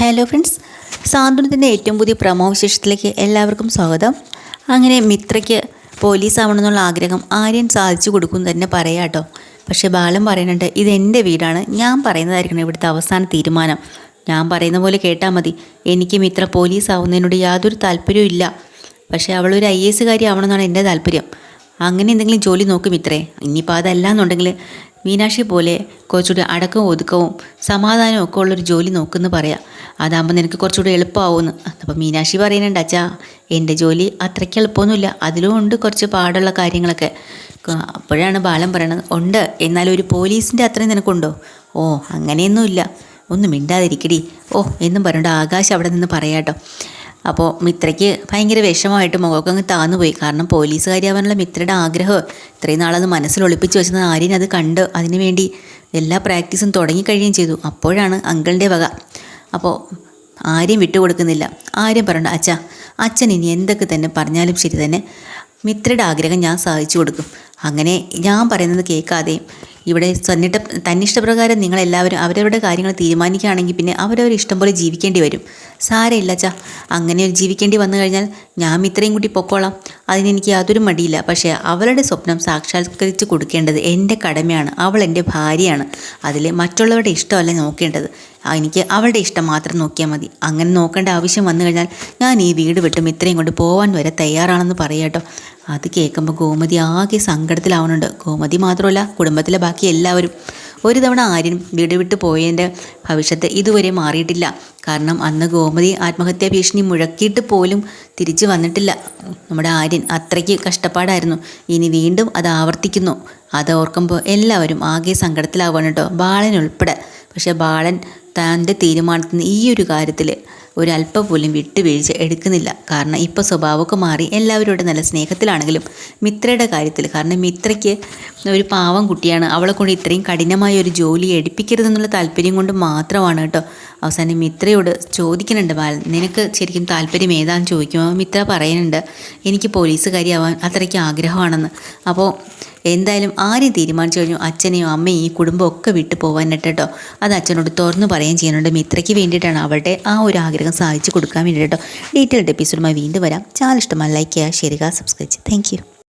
Hello friends സാന്ത്വനത്തിന്റെ ഏറ്റവും പുതിയ promo വിശേഷത്തിലേക്ക് എല്ലാവർക്കും സ്വാഗതം. അങ്ങനെ മിത്രയ്ക്ക് പോലീസ് ആവണമെന്നുള്ള ആഗ്രഹം ആര്യൻ സാധിച്ചു കൊടുക്കും തന്നെ പറയാം കേട്ടോ. പക്ഷേ ബാലൻ പറയുന്നുണ്ട് ഇതെന്റെ വീടാണ്. ഞാൻ പറയുന്നതായിരിക്കണം ഇവിടുത്തെ അവസാന തീരുമാനം. ഞാൻ പറയുന്ന പോലെ കേട്ടാൽ മതി. എനിക്ക് മിത്ര പോലീസ് ആവുന്നതിനോട് യാതൊരു താല്പര്യവും ഇല്ല. പക്ഷേ അവളൊരു ഐ എസ് കാരി ആവണമെന്നാണ് എന്റെ താല്പര്യം. അങ്ങനെ എന്തെങ്കിലും ജോലി നോക്കും ഇത്രേ ഇനിയിപ്പോൾ അതല്ല എന്നുണ്ടെങ്കിൽ മീനാക്ഷി പോലെ കുറച്ചുകൂടി അടക്കവും ഒതുക്കവും സമാധാനവും ഒക്കെ ഉള്ളൊരു ജോലി നോക്കുമെന്ന് പറയാം. അതാകുമ്പോൾ നിനക്ക് കുറച്ചുകൂടി എളുപ്പമാവുമെന്ന് അപ്പോൾ മീനാക്ഷി പറയുന്നുണ്ട് അച്ഛാ എന്റെ ജോലി അത്രയ്ക്ക് എളുപ്പമൊന്നുമില്ല. അതിലും ഉണ്ട് കുറച്ച് പാടുള്ള കാര്യങ്ങളൊക്കെ. അപ്പോഴാണ് ബാലൻ പറയണത് ഉണ്ട്. എന്നാലും ഒരു പോലീസിന്റെ അത്രയും നിനക്കുണ്ടോ? ഓ അങ്ങനെയൊന്നുമില്ല. ഒന്നും മിണ്ടാതിരിക്കടി. ഓ എന്നും പറഞ്ഞുകൊണ്ട് ആകാശ് അവിടെ നിന്ന് പറയാട്ടോ. അപ്പോൾ മിത്രയ്ക്ക് ഭയങ്കര വിഷമമായിട്ട് മുഖമൊക്കെ അങ്ങ് താന്നുപോയി. കാരണം പോലീസുകാരിയാവാനുള്ള മിത്രയുടെ ആഗ്രഹം ഇത്രയും നാളത് മനസ്സിൽ ഒളിപ്പിച്ച് വെച്ചത് ആര്യൻ അത് കണ്ട് അതിനുവേണ്ടി എല്ലാ പ്രാക്ടീസും തുടങ്ങിക്കഴിയുകയും ചെയ്തു. അപ്പോഴാണ് അങ്കിളിന്റെ വക. അപ്പോൾ ആരെയും വിട്ടുകൊടുക്കുന്നില്ല ആരും പറയണ്ട അച്ഛ അച്ഛൻ ഇനി എന്തൊക്കെ തന്നെ പറഞ്ഞാലും ശരി തന്നെ മിത്രയുടെ ആഗ്രഹം ഞാൻ സാധിച്ചു കൊടുക്കും. അങ്ങനെ ഞാൻ പറയുന്നത് കേൾക്കാതെയും ഇവിടെ തന്നിട്ട തന്നിഷ്ടപ്രകാരം നിങ്ങളെല്ലാവരും അവരവരുടെ കാര്യങ്ങൾ തീരുമാനിക്കുകയാണെങ്കിൽ പിന്നെ അവരവർ ഇഷ്ടം പോലെ ജീവിക്കേണ്ടി വരും. സാരമില്ല ചാ അങ്ങനെ ജീവിക്കേണ്ടി വന്നു കഴിഞ്ഞാൽ ഞാൻ ഇത്രയും കൂട്ടി പൊക്കോളാം. അതിനെനിക്ക് യാതൊരു മടിയില്ല. പക്ഷേ അവളുടെ സ്വപ്നം സാക്ഷാത്കരിച്ച് കൊടുക്കേണ്ടത് എന്റെ കടമയാണ്. അവൾ എന്റെ ഭാര്യയാണ്. അതിൽ മറ്റുള്ളവരുടെ ഇഷ്ടമല്ല നോക്കേണ്ടത്. എനിക്ക് അവളുടെ ഇഷ്ടം മാത്രം നോക്കിയാൽ മതി. അങ്ങനെ നോക്കേണ്ട ആവശ്യം വന്നു കഴിഞ്ഞാൽ ഞാൻ ഈ വീട് വിട്ടും ഇത്രയും കൊണ്ട് പോകാൻ വരെ തയ്യാറാണെന്ന് പറയട്ടോ അത് കേൾക്കുമ്പോൾ ഗോമതി ആകെ സങ്കടത്തിലാവുന്നുണ്ട്. ഗോമതി മാത്രമല്ല കുടുംബത്തിലെ ബാക്കി എല്ലാവരും. ഒരു തവണ ആര്യൻ വീട് വിട്ടു പോയതിന്റെ ഭവിഷ്യത്ത് ഇതുവരെ മാറിയിട്ടില്ല. കാരണം അന്ന് ഗോമതി ആത്മഹത്യാ ഭീഷണി മുഴക്കിയിട്ട് പോലും തിരിച്ചു വന്നിട്ടില്ല. നമ്മുടെ ആര്യൻ അത്രയ്ക്ക് കഷ്ടപ്പാടായിരുന്നു. ഇനി വീണ്ടും അത് ആവർത്തിക്കുന്നു. അത് ഓർക്കുമ്പോൾ എല്ലാവരും ആകെ സങ്കടത്തിലാവുകയാണ് കേട്ടോ. ബാലൻ ഉൾപ്പെടെ. പക്ഷേ ബാലൻ തന്റെ തീരുമാനത്തിന് ഈ ഒരു കാര്യത്തിൽ ഒരല്പം പോലും വിട്ടുവീഴ്ച എടുക്കുന്നില്ല. കാരണം ഇപ്പോൾ സ്വഭാവമൊക്കെ മാറി എല്ലാവരോടും നല്ല സ്നേഹത്തിലാണെങ്കിലും മിത്രയുടെ കാര്യത്തിൽ. കാരണം മിത്രയ്ക്ക് ഒരു പാവം കുട്ടിയാണ്. അവളെ കൊണ്ട് ഇത്രയും കഠിനമായ ഒരു ജോലി എടുപ്പിക്കരുതെന്നുള്ള താല്പര്യം കൊണ്ട് മാത്രമാണ് കേട്ടോ അവസാനം മിത്രയോട് ചോദിക്കുന്നുണ്ട് ബാലൻ നിനക്ക് ശരിക്കും താല്പര്യം ഏതാന്ന് ചോദിക്കുമ്പോൾ മിത്ര പറയുന്നുണ്ട് എനിക്ക് പോലീസുകാരിയാവാൻ അത്രയ്ക്ക് ആഗ്രഹമാണെന്ന്. അപ്പോൾ എന്തായാലും ആരെയും തീരുമാനിച്ചു കഴിഞ്ഞു അച്ഛനെയോ അമ്മയും ഈ കുടുംബം ഒക്കെ വിട്ടു പോകാനായിട്ട് അത് അച്ഛനോട് തുറന്നു പറയുകയും ചെയ്യുന്നുണ്ട്. മിത്രയ്ക്ക് വേണ്ടിയിട്ടാണ് അവളുടെ ആ ഒരു ആഗ്രഹം സാധിച്ചു കൊടുക്കാൻ വേണ്ടിയിട്ടോ ഡീറ്റെയിൽഡ് എപ്പിസോഡുമായി വീണ്ടും വരാം. ചാനൽ ഇഷ്ടമായി ലൈക്ക് ചെയ്യുക ഷെയർ ചെയ്യുക സബ്സ്ക്രൈബ് ചെയ്യുക. താങ്ക്